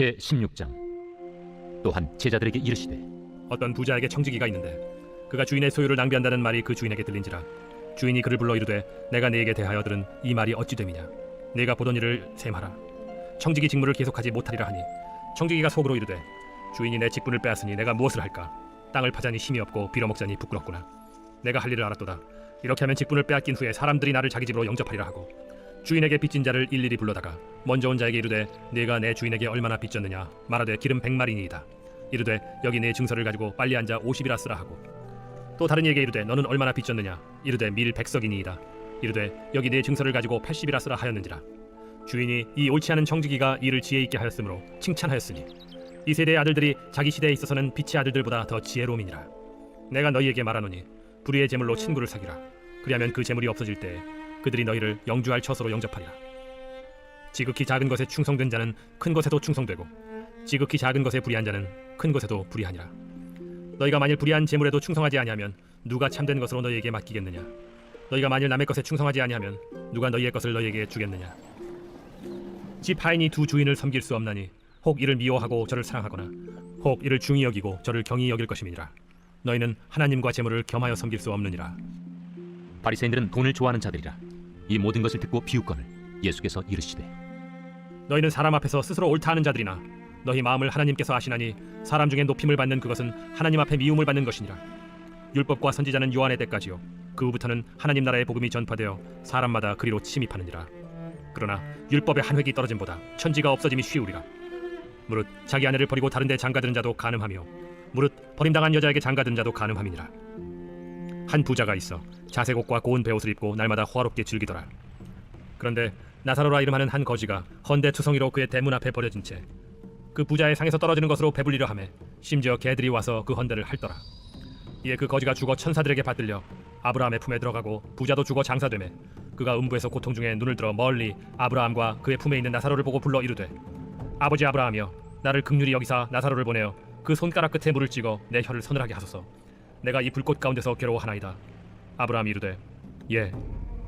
제 16장. 또한 제자들에게 이르시되 어떤 부자에게 청지기가 있는데 그가 주인의 소유를 낭비한다는 말이 그 주인에게 들린지라. 주인이 그를 불러 이르되 내가 네게 대하여 들은 이 말이 어찌 됨이냐? 네가 보던 일을 셈하라. 청지기 직무를 계속하지 못하리라 하니 청지기가 속으로 이르되 주인이 내 직분을 빼앗으니 내가 무엇을 할까? 땅을 파자니 힘이 없고 빌어먹자니 부끄럽구나. 내가 할 일을 알았도다. 이렇게 하면 직분을 빼앗긴 후에 사람들이 나를 자기 집으로 영접하리라 하고 주인에게 빚진 자를 일일이 불러다가 먼저 온 자에게 이르되 네가 내 주인에게 얼마나 빚졌느냐? 말하되 기름 백마리니이다. 이르되 여기 내 증서를 가지고 빨리 앉아 50이라 쓰라 하고. 또 다른 이에게 이르되 너는 얼마나 빚졌느냐? 이르되 밀 백석이니이다. 이르되 여기 내 증서를 가지고 80이라 쓰라 하였는지라. 주인이 이 옳지 않은 청지기가 이를 지혜 있게 하였으므로 칭찬하였으니 이 세대의 아들들이 자기 시대에 있어서는 빛의 아들들보다 더 지혜로움이니라. 내가 너희에게 말하노니 불의의 재물로 친구를 사귀라. 그리하면 그 재물이 없어질 때에 그들이 너희를 영주할 처소로 영접하리라. 지극히 작은 것에 충성된 자는 큰 것에도 충성되고 지극히 작은 것에 불의한 자는 큰 것에도 불의하니라. 너희가 만일 불의한 재물에도 충성하지 아니하면 누가 참된 것으로 너희에게 맡기겠느냐? 너희가 만일 남의 것에 충성하지 아니하면 누가 너희의 것을 너희에게 주겠느냐? 집 하인이 두 주인을 섬길 수 없나니 혹 이를 미워하고 저를 사랑하거나 혹 이를 중히 여기고 저를 경히 여길 것임이니라. 너희는 하나님과 재물을 겸하여 섬길 수 없느니라 바리새인들은 돈을 좋아하는 자들이라. 이 모든 것을 듣고 비웃거늘 예수께서 이르시되 너희는 사람 앞에서 스스로 옳다 하는 자들이나 너희 마음을 하나님께서 아시나니 사람 중에 높임을 받는 그것은 하나님 앞에 미움을 받는 것이니라. 율법과 선지자는 요한의 때까지요. 그 후부터는 하나님 나라의 복음이 전파되어 사람마다 그리로 침입하느니라. 그러나 율법의 한 획이 떨어짐보다 천지가 없어짐이 쉬우리라. 무릇 자기 아내를 버리고 다른 데 장가드는 자도 가늠하며 무릇 버림당한 여자에게 장가든 자도 가늠함이니라 한 부자가 있어 자색 옷과 고운 베옷을 입고 날마다 호화롭게 즐기더라. 그런데 나사로라 이름하는 한 거지가 헌데 투성이로 그의 대문 앞에 버려진 채 그 부자의 상에서 떨어지는 것으로 배불리려 하매 심지어 개들이 와서 그 헌데를 핥더라. 이에 그 거지가 죽어 천사들에게 받들려 아브라함의 품에 들어가고 부자도 죽어 장사되매 그가 음부에서 고통 중에 눈을 들어 멀리 아브라함과 그의 품에 있는 나사로를 보고 불러 이르되 아버지 아브라함이여 나를 극률히 여기사 나사로를 보내어 그 손가락 끝에 물을 찍어 내 혀를 서늘하게 하소서 내가 이 불꽃 가운데서 괴로워하나이다. 아브라함이 이르되 예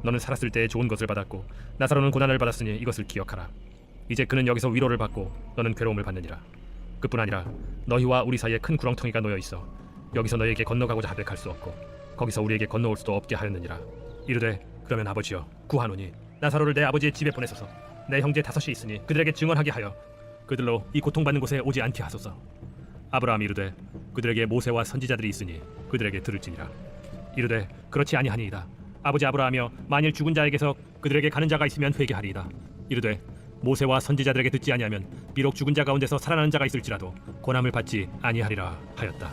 너는 살았을 때 좋은 것을 받았고 나사로는 고난을 받았으니 이것을 기억하라. 이제 그는 여기서 위로를 받고 너는 괴로움을 받느니라. 그뿐 아니라 너희와 우리 사이에 큰 구렁텅이가 놓여 있어 여기서 너희에게 건너가고자 갈수 없고 거기서 우리에게 건너올 수도 없게 하였느니라. 이르되 그러면 아버지여 구하노니 나사로를 내 아버지의 집에 보내소서. 내 형제 다섯이 있으니 그들에게 증언하게 하여 그들로 이 고통받는 곳에 오지 않게 하소서 아브라함이 이르되 그들에게 모세와 선지자들이 있으니 그들에게 들을지니라. 이르되 그렇지 아니하니이다. 아버지 아브라함이여 만일 죽은 자에게서 그들에게 가는 자가 있으면 회개하리이다. 이르되 모세와 선지자들에게 듣지 아니하면 비록 죽은 자 가운데서 살아나는 자가 있을지라도 고난을 받지 아니하리라 하였다.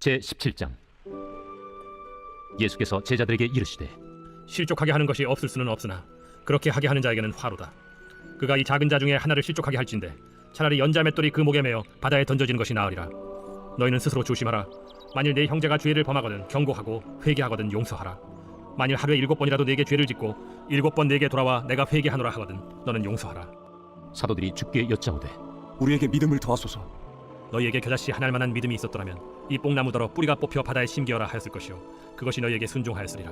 제 17장. 예수께서 제자들에게 이르시되 실족하게 하는 것이 없을 수는 없으나 그렇게 하게 하는 자에게는 화로다. 그가 이 작은 자 중에 하나를 실족하게 할진대 차라리 연자 맷돌이 그 목에 매어 바다에 던져지는 것이 나으리라. 너희는 스스로 조심하라. 만일 내 형제가 죄를 범하거든 경고하고 회개하거든 용서하라. 만일 하루에 일곱 번이라도 내게 죄를 짓고 일곱 번 내게 돌아와 내가 회개하노라 하거든 너는 용서하라. 사도들이 주께 여짜오되 우리에게 믿음을 더하소서. 너희에게 겨자씨 하나할 만한 믿음이 있었더라면 이 뽕나무더러 뿌리가 뽑혀 바다에 심기어라 하였을 것이요 그것이 너희에게 순종하였으리라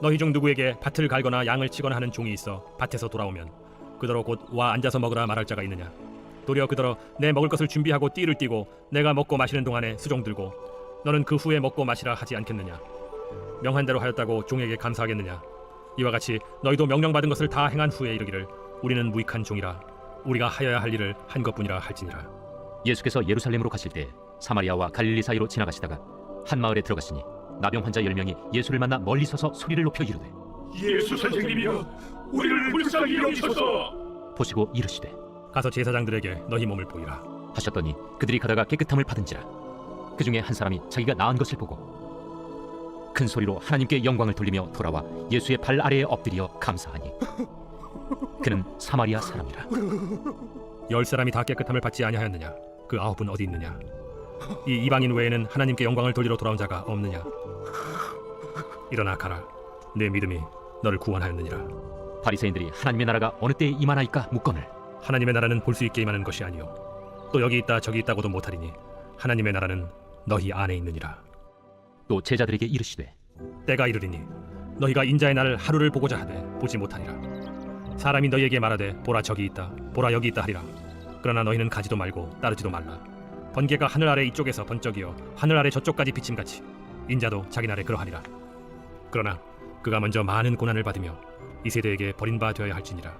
너희 중 누구에게 밭을 갈거나 양을 치거나 하는 종이 있어 밭에서 돌아오면 그더러 곧 와 앉아서 먹으라 말할 자가 있느냐? 도리어 그더러 내 먹을 것을 준비하고 띠를 띠고 내가 먹고 마시는 동안에 수종 들고 너는 그 후에 먹고 마시라 하지 않겠느냐? 명한 대로 하였다고 종에게 감사하겠느냐? 이와 같이 너희도 명령받은 것을 다 행한 후에 이르기를 우리는 무익한 종이라. 우리가 하여야 할 일을 한 것뿐이라 할지니라. 예수께서 예루살렘으로 가실 때 사마리아와 갈릴리 사이로 지나가시다가 한 마을에 들어가시니 나병 환자 열 명이 예수를 만나 멀리 서서 소리를 높여 이르되 예수 선생님이여 우리를 불쌍히 여기소서. 보시고 이르시되 가서 제사장들에게 너희 몸을 보이라. 하셨더니 그들이 가다가 깨끗함을 받은지라. 그 중에 한 사람이 자기가 나은 것을 보고 큰 소리로 하나님께 영광을 돌리며 돌아와 예수의 발 아래에 엎드려 감사하니 그는 사마리아 사람이라. 열 사람이 다 깨끗함을 받지 아니하였느냐? 그 아홉은 어디 있느냐? 이 이방인 외에는 하나님께 영광을 돌리러 돌아온 자가 없느냐? 일어나 가라. 내 믿음이 너를 구원하였느니라. 바리새인들이 하나님의 나라가 어느 때에 임하나이까 묻거늘. 하나님의 나라는 볼 수 있게 임하는 것이 아니요. 또 여기 있다 저기 있다고도 못하리니 하나님의 나라는 너희 안에 있느니라. 또 제자들에게 이르시되 때가 이르리니 너희가 인자의 날을 하루를 보고자 하되 보지 못하리라. 사람이 너희에게 말하되 보라 저기 있다 보라 여기 있다 하리라. 그러나 너희는 가지도 말고 따르지도 말라. 번개가 하늘 아래 이쪽에서 번쩍이어 하늘 아래 저쪽까지 비침같이 인자도 자기 날에 그러하리라. 그러나 그가 먼저 많은 고난을 받으며 이 세대에게 버림바 되어야 할지니라.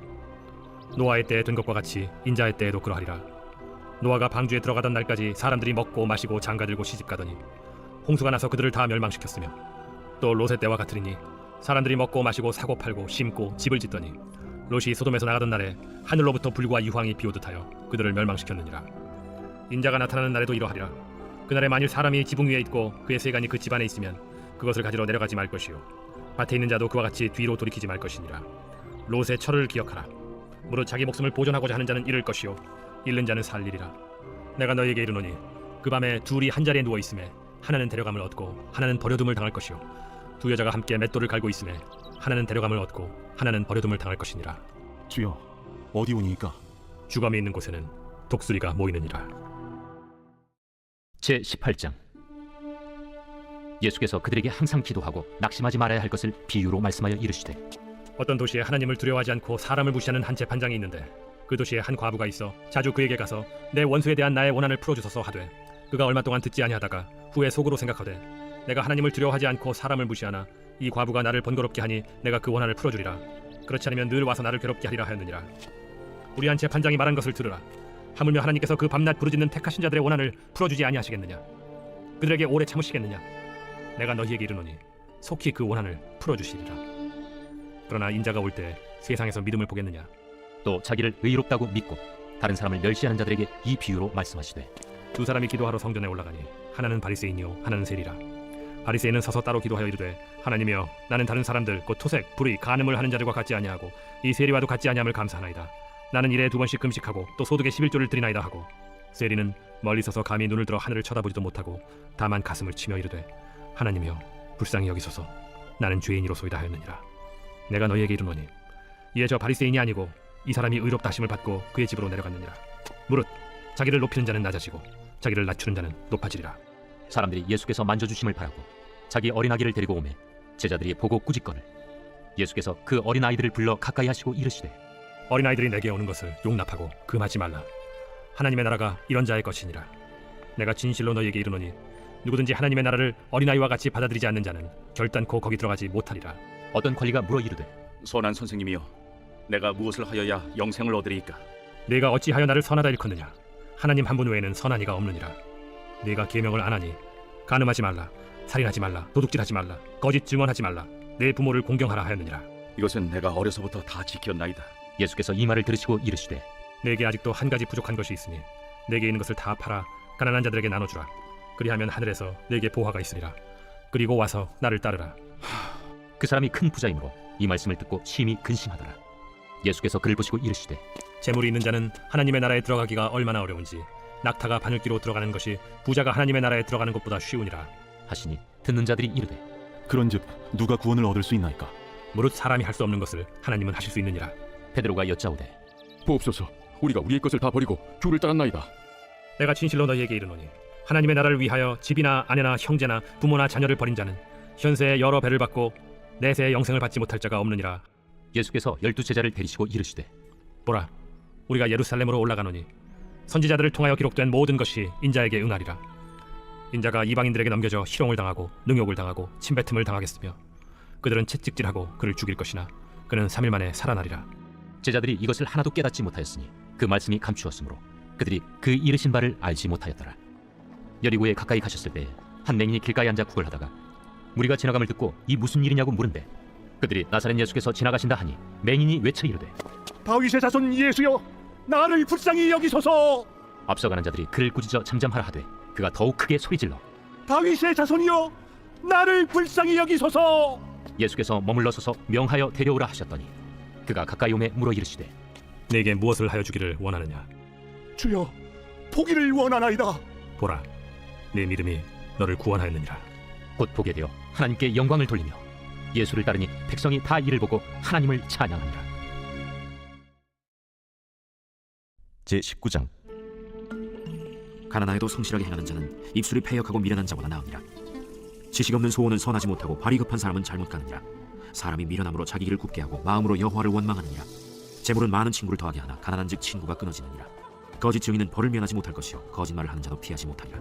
노아의 때에 된 것과 같이 인자의 때에도 그러하리라. 노아가 방주에 들어가던 날까지 사람들이 먹고 마시고 장가들고 시집가더니 홍수가 나서 그들을 다 멸망시켰으며 또 롯의 때와 같으리니 사람들이 먹고 마시고 사고 팔고 심고 집을 짓더니 롯이 소돔에서 나가던 날에 하늘로부터 불과 유황이 비오듯 하여 그들을 멸망시켰느니라. 인자가 나타나는 날에도 이러하리라. 그날에 만일 사람이 지붕 위에 있고 그의 세간이 그 집안에 있으면 그것을 가지러 내려가지 말 것이요 밭에 있는 자도 그와 같이 뒤로 돌이키지 말 것이니라. 롯의 철을 기억하라. 무릇 자기 목숨을 보존하고자 하는 자는 잃을 것이요 잃는 자는 살리리라. 내가 너희에게 이르노니 그 밤에 둘이 한 자리에 누워 있음에 하나는 데려감을 얻고 하나는 버려둠을 당할 것이요 두 여자가 함께 맷돌을 갈고 있음에 하나는 데려감을 얻고 하나는 버려둠을 당할 것이니라. 주여 어디 오니이까? 주검이 있는 곳에는 독수리가 모이느니라. 제 18장 예수께서 그들에게 항상 기도하고 낙심하지 말아야 할 것을 비유로 말씀하여 이르시되 어떤 도시에 하나님을 두려워하지 않고 사람을 무시하는 한 재판장이 있는데 그 도시에 한 과부가 있어 자주 그에게 가서 내 원수에 대한 나의 원한을 풀어주소서 하되 그가 얼마 동안 듣지 아니하다가 후에 속으로 생각하되 내가 하나님을 두려워하지 않고 사람을 무시하나 이 과부가 나를 번거롭게 하니 내가 그 원한을 풀어주리라. 그렇지 않으면 늘 와서 나를 괴롭게 하리라 하였느니라. 우리 한 재판장이 말한 것을 들으라. 하물며 하나님께서 그 밤낮 부르짖는 택하신 자들의 원한을 풀어주지 아니하시겠느냐? 그들에게 오래 참으시겠느냐 내가 너희에게 이르노니 속히 그 원한을 풀어주시리라. 그러나 인자가 올 때 세상에서 믿음을 보겠느냐? 또 자기를 의롭다고 믿고 다른 사람을 멸시하는 자들에게 이 비유로 말씀하시되 두 사람이 기도하러 성전에 올라가니 하나는 바리새인이요 하나는 세리라. 바리새인은 서서 따로 기도하여 이르되 하나님이여 나는 다른 사람들 곧 토색 불의 간음을 하는 자들과 같지 아니하고 이 세리와도 같지 아니함을 감사하나이다. 나는 일에 두 번씩 금식하고 또 소득의 11조를 드리나이다 하고 세리는 멀리 서서 감히 눈을 들어 하늘을 쳐다보지도 못하고 다만 가슴을 치며 이르되 하나님이여 불쌍히 여기소서. 나는 죄인이로소이다 하였느니라. 내가 너희에게 이르노니 이에 저 바리새인이 아니고 이 사람이 의롭다 하심을 받고 그의 집으로 내려갔느니라. 무릇 자기를 높이는 자는 낮아지고 자기를 낮추는 자는 높아지리라. 사람들이 예수께서 만져주심을 바라고 자기 어린아기를 데리고 오매 제자들이 보고 꾸짖거늘 예수께서 그 어린아이들을 불러 가까이 하시고 이르시되 어린아이들이 내게 오는 것을 용납하고 금하지 말라. 하나님의 나라가 이런 자의 것이니라. 내가 진실로 너희에게 이르노니 누구든지 하나님의 나라를 어린아이와 같이 받아들이지 않는 자는 결단코 거기 들어가지 못하리라. 어떤 관리가 물어 이르되? 선한 선생님이여 내가 무엇을 하여야 영생을 얻으리이까? 네가 어찌하여 나를 선하다 일컫느냐? 하나님 한 분 외에는 선한 이가 없느니라. 네가 계명을 안 하니 간음하지 말라 살인하지 말라 도둑질하지 말라 거짓 증언하지 말라 내 부모를 공경하라 하였느니라. 이것은 내가 어려서부터 다 지켰나이다. 예수께서 이 말을 들으시고 이르시되 내게 아직도 한 가지 부족한 것이 있으니 내게 있는 것을 다 팔아 가난한 자들에게 나눠주라 그리하면 하늘에서 내게 보화가 있으리라. 그리고 와서 나를 따르라. 그 사람이 큰 부자이므로 이 말씀을 듣고 심히 근심하더라. 예수께서 그를 보시고 이르시되 재물이 있는 자는 하나님의 나라에 들어가기가 얼마나 어려운지 낙타가 바늘기로 들어가는 것이 부자가 하나님의 나라에 들어가는 것보다 쉬우니라. 하시니 듣는 자들이 이르되 그런즉 누가 구원을 얻을 수 있나이까? 무릇 사람이 할 수 없는 것을 하나님은 하실 수 있느니라. 베드로가 여짜오되 보옵소서. 우리가 우리의 것을 다 버리고 주를 따랐나이다. 내가 진실로 너희에게 이르노니 하나님의 나라를 위하여 집이나 아내나 형제나 부모나 자녀를 버린 자는 현세에 여러 배를 받고 내세에 영생을 받지 못할 자가 없느니라. 예수께서 열두 제자를 데리시고 이르시되 보라 우리가 예루살렘으로 올라가노니 선지자들을 통하여 기록된 모든 것이 인자에게 응하리라. 인자가 이방인들에게 넘겨져 희롱을 당하고 능욕을 당하고 침뱉음을 당하겠으며 그들은 채찍질하고 그를 죽일 것이나 그는 3일 만에 살아나리라. 제자들이 이것을 하나도 깨닫지 못하였으니 그 말씀이 감추었으므로 그들이 그 이르신 바를 알지 못하였더라 여리고에 가까이 가셨을 때 한 맹인이 길가에 앉아 구걸하다가 무리가 지나감을 듣고 이 무슨 일이냐고 물은데 그들이 나사렛 예수께서 지나가신다 하니 맹인이 외쳐 이르되 다윗의 자손 예수여 나를 불쌍히 여기소서. 앞서가는 자들이 그를 꾸짖어 잠잠하라 하되 그가 더욱 크게 소리질러 다윗의 자손이여 나를 불쌍히 여기소서. 예수께서 머물러 서서 명하여 데려오라 하셨더니 그가 가까이 오매 물어 이르시되 내게 무엇을 하여 주기를 원하느냐? 주여 보기를 원하나이다. 보라 내 믿음이 너를 구원하였느니라. 곧 보게 되어 하나님께 영광을 돌리며 예수를 따르니 백성이 다 이를 보고 하나님을 찬양하니라 제 19장. 가난하여도 성실하게 행하는 자는 입술이 패역하고 미련한 자보다 나으니라. 지식 없는 소원은 선하지 못하고 발이 급한 사람은 잘못 가느니라. 사람이 미련함으로 자기 길을 굽게 하고 마음으로 여호와를 원망하느니라. 재물은 많은 친구를 더하게 하나 가난한즉 친구가 끊어지느니라. 거짓 증인은 벌을 면하지 못할 것이요 거짓말을 하는 자도 피하지 못하리라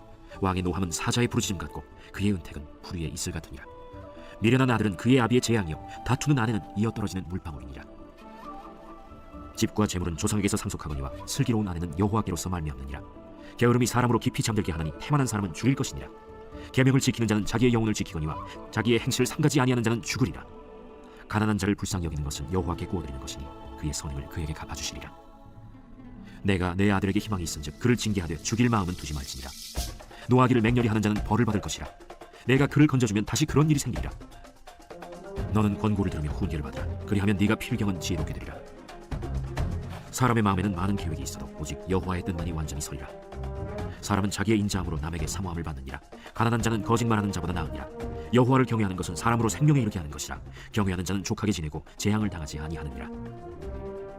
왕의 노함은 사자의 부르짖음 같고 그의 은택은 풀위의 이슬 같으니라. 미련한 아들은 그의 아비의 재앙이요. 다투는 아내는 이어 떨어지는 물방울이니라. 집과 재물은 조상에게서 상속하거니와 슬기로운 아내는 여호와께로서 말미암느니라. 게으름이 사람으로 깊이 잠들게 하나니 태만한 사람은 죽일 것이니라. 계명을 지키는 자는 자기의 영혼을 지키거니와 자기의 행실을 상가지 아니하는 자는 죽으리라. 가난한 자를 불쌍히 여기는 것은 여호와께 구워드리는 것이니 그의 선행을 그에게 갚아주시리라. 내가 내 아들에게 희망이 있은즉 그를 징계하되 죽일 마음은 두지 말지니라 노하기를 맹렬히 하는 자는 벌을 받을 것이라. 내가 그를 건져주면 다시 그런 일이 생기리라. 너는 권고를 들으며 훈계를 받으라. 그리하면 네가 필경은 지혜롭게 되리라. 사람의 마음에는 많은 계획이 있어도 오직 여호와의 뜻만이 완전히 서리라. 사람은 자기의 인자함으로 남에게 사모함을 받느니라. 가난한 자는 거짓말하는 자보다 나으니라. 여호와를 경외하는 것은 사람으로 생명에 이르게 하는 것이라. 경외하는 자는 족하게 지내고 재앙을 당하지 아니하느니라.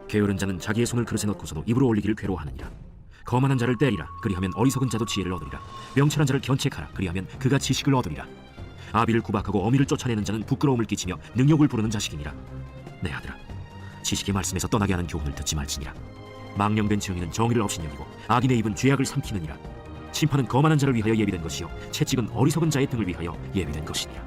게으른 자는 자기의 손을 그릇에 넣고서도 입으로 올리기를 괴로워하느니라 거만한 자를 때리라. 그리하면 어리석은 자도 지혜를 얻으리라. 명철한 자를 견책하라. 그리하면 그가 지식을 얻으리라. 아비를 구박하고 어미를 쫓아내는 자는 부끄러움을 끼치며 능욕을 부르는 자식이니라. 내 아들아. 지식의 말씀에서 떠나게 하는 교훈을 듣지 말지니라. 망령된 증인은 정의를 업신여기고 악인의 입은 죄악을 삼키느니라. 심판은 거만한 자를 위하여 예비된 것이요. 채찍은 어리석은 자의 등을 위하여 예비된 것이니라